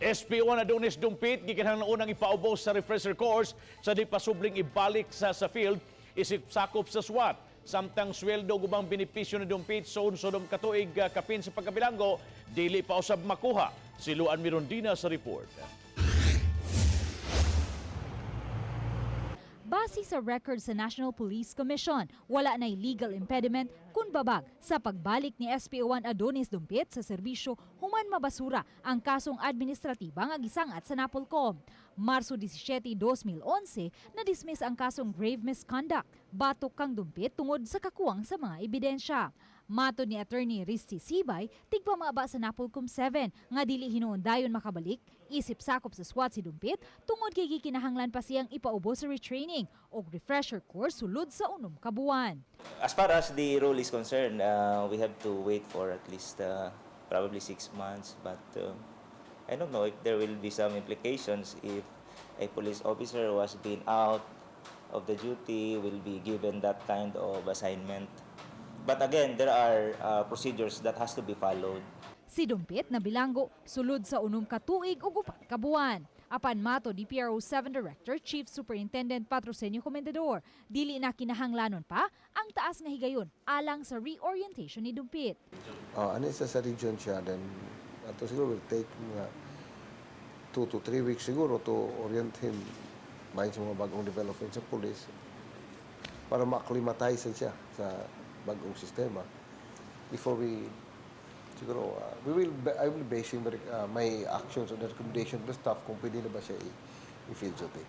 SPO na Adonis Dumpit, gikinahang unang ipaubos sa refresher course sa di pasubling ibalik sa sa field, isip sakop sa SWAT. Samtang sweldo gubang benepisyo ni Dumpit sa unsodom katuig ah, kapin sa pagkabilanggo, dili pa usab makuha. Si Luan Mirondina sa report. Base sa record sa National Police Commission, wala na legal impediment kung babag sa pagbalik ni SPO1 Adonis Dumpit sa serbisyo human mabasura ang kasong administratiba nga gisangat sa Napolcom. Marso 17, 2011, na-dismiss ang kasong grave misconduct, batok kang Dumpit tungod sa kakuwang sa mga ebidensya. Mato ni Attorney Risti Sibay, tigpamaba sa Napolcom 7 nga dili hinuon dayon makabalik, isip sakop sa SWAT si Dumpit tungod kay gikinahanglan pa siyang ipaubo sa retraining o refresher course sulod sa unom ka buwan. As far as the rule is concerned, uh, we have to wait for at least uh, probably six months. But um, I don't know if there will be some implications if a police officer was being out of the duty will be given that kind of assignment. But again, there are uh, procedures that has to be followed. Si Dumpit na bilanggo sulod sa unom ka tuig ug upat ka buwan. Apan mato DPRO 7 Director Chief Superintendent Patrocinio Comendador, dili na kinahanglanon pa ang taas nga higayon alang sa reorientation ni Dumpit. Uh, ano isa sa region siya, then ato siguro will take mga two to three weeks siguro to orient him sa mga bagong development sa police para ma-acclimatize siya sa bagong sistema before we siguro uh, we will I will base yung, uh, my actions on the recommendation of the staff kung pwede na ba siya i-field duty.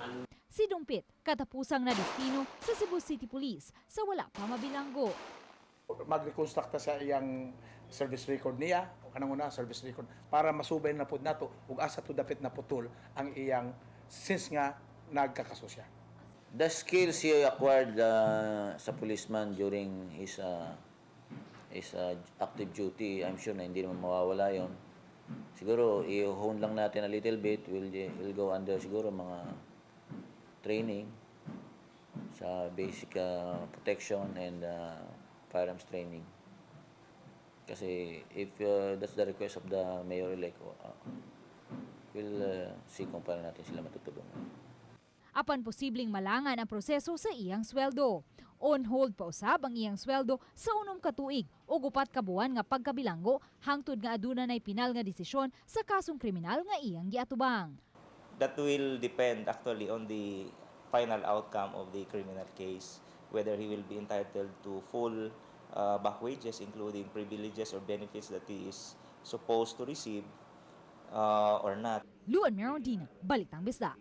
Si Dumpit katapusang na destino sa Cebu City Police sa wala pa mabilanggo. mag-reconstruct ta sa iyang service record niya o kanang una service record para masubay na pud nato ug asa to dapit na putol ang iyang since nga nagkakaso siya. The skills he acquired uh, sa policeman during his uh, his uh, active duty, I'm sure na hindi naman mawawala yon. Siguro, i-hone lang natin a little bit. We'll, we'll go under siguro mga training sa basic uh, protection and uh, firearms training. Kasi if uh, that's the request of the mayor-elect, uh, we'll uh, see kung paano natin sila matutulungan. Apan posibleng malangan ang proseso sa iyang sweldo. On hold pa usab ang iyang sweldo sa unom ka tuig o gupat ka buwan nga pagkabilanggo hangtod nga aduna nay pinal nga desisyon sa kasong kriminal nga iyang giatubang. That will depend actually on the final outcome of the criminal case, whether he will be entitled to full uh, back wages, including privileges or benefits that he is supposed to receive uh, or not. Luan Merondina, Balitang Bisda.